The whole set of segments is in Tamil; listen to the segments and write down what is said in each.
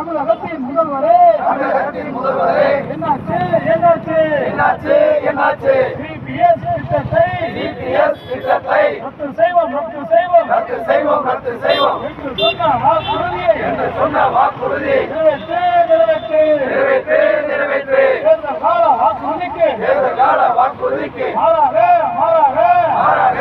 தமிழகத்தின் முதல்வரே. தமிழகத்தின் முதல்வரே. என்னாச்சு? என்னாச்சு? என்னாச்சு? என்னாச்சு? சிபிஎஸ் திட்டத்தை டிபிஎஸ் திட்டத்தை ரத்து செய்வோம் ரத்து செய்வோம். ரத்து செய்வோம் ரத்து செய்வோம். என்று சொன்ன வாக்குறுதியை என்று சொன்ன வாக்குறுதி நிறைவேற்று நிறைவேற்று. நிறைவேற்று நிறைவேற்று. தேர்தல் கால வாக்குறுதிக்கு. தேர்தல் கால வாக்குறுதிக்கு. மாறாக மாறாக. மாறாக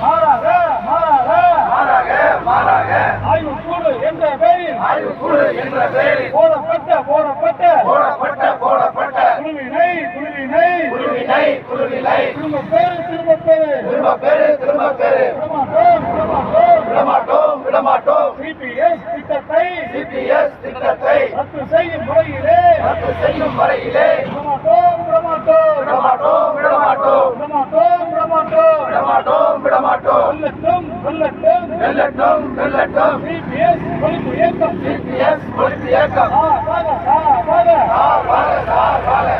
மாறாக மாறாக மாறாக ஆய்வுக்கூடு என்ற பெயரில் ஆய்வுக்குழு என்ற பெயரில் போடப்பட்ட போடப்பட்ட போடப்பட்ட. குழுவினை குழுவினை. குழுவினை குழுவினை. திரும்ப பேரு திரும்ப பேரு திரும்ப பெரு திரும்ப பெரு விடமாட்டோம் விடமாட்டோம். சிபிஎஸ் திட்டத்தை சிபிஎஸ் திட்டத்தை ரத்து செய்யும் முறையிலே ரத்து செய்யும் வரையிலே விடமாட்டோம் விடமாட்டோம். விடமாட்டோம் விடமாட்டோம். விடமாட்டோம் விடமாட்டோம். விடமாட்டோம் விடமாட்டோம். வெல்லட்டும் வெல்லட்டும் சிபிஎஸ் ஒழிப்பு இயக்கம். சிபிஎஸ் ஒழிப்பு இயக்கம்.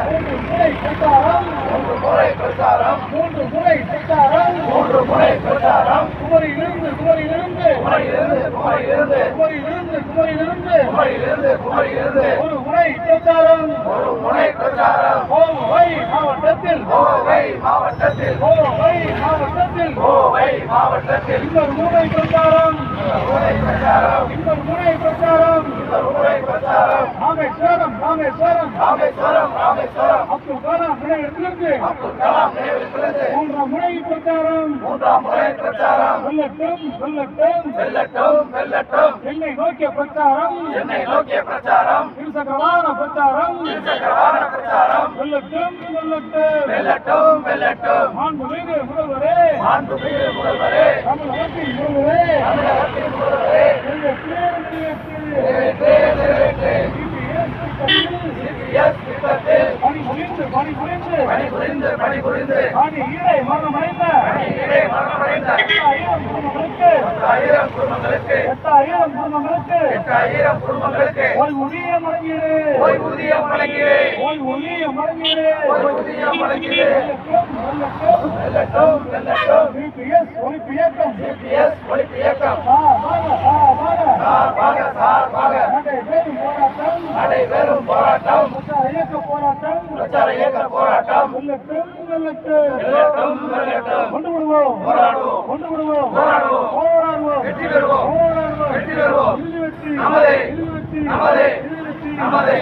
மூன்று முறை பிரச்சாரம். மூன்று முறை பிரச்சாரம். மூன்று முறை பிரச்சாரம். மூன்று முறை பிரச்சாரம். குமரியிலிருந்து குமரியிலிருந்து. குமரியிலிருந்து குமரியிலிருந்து. குமரியிலிருந்து குமரியிலிருந்து. குமரியிலிருந்து குமரியிலிருந்து. ஒரு முறை பிரச்சாரம். ஒரு முனை பிரச்சாரம். கோவை மாவட்டத்தில். கோவை மாவட்டத்தில். கோவை மாவட்டத்தில். இந்த ஊரை பிரச்சாரம். இந்த ஊரை பிரச்சாரம். இந்த ஊரை பிரச்சாரம். ராமேஸ்வரம் ராமேஸ்வரம். ராமேஸ்வரம் ராமேஸ்வரம். அப்துல் கலாம் நினைவிலிருந்து மூன்றாம் முறை பிரச்சாரம். மூன்றாம் முறை பிரச்சாரம். வெல்லட்டும் வெல்லட்டும். வெல்லட்டும் வெல்லட்டும். என்னை நோக்கிய பிரச்சாரம். சென்னை நோக்கிய பிரச்சாரம். இருசக்கரவான பிரச்சாரம். இருசக்கரவான பிரச்சாரம். வெல்லட்டும் வெல்லட்டும். வெல்லட்டும் வெல்லட்டும். மாண்புமிகு முதல்வரே. மாண்புமிகு முதல்வரே. தமிழகத்தின் பணி புரிந்து. பணி புரிந்து பணி புரிந்து. பணி ஈரை மரணமடைந்த. பணி ஈரை மரணமடைந்த. எட்டாயிரம் குடும்பங்களுக்கு. எட்டாயிரம் குடும்பங்களுக்கு. எட்டாயிரம் குடும்பங்களுக்கு. எட்டாயிரம் குடும்பங்களுக்கு. ஓய்வூதிய மடங்கீடு. ஓய்வூதிய மடங்கீடு. ஓய்வூதிய மடங்கீடு. ஓய்வூதிய மடங்கீடு. வெள்ளட்டும் வெள்ளட்டும் பிபிஎஸ் ஒழிப்பு இயக்கம். பிபிஎஸ் ஒழிப்பு இயக்கம். நடைபெறும் போராட்டம். நடைபெறும் போராட்டம். இயக்க போராட்டம் பிரச்சார இயக்க போராட்டம். வெல்லட்டும் கொண்டு விடுவோம் போராடுவோம். கொண்டு விடுவோம் போராடுவோம். போராடுவோம். வெற்றி பெறுவோம். போராடுவோம். வெற்றி பெறுவோம். வெற்றி நமதே. வெற்றி நமதே. வெற்றி நமதே.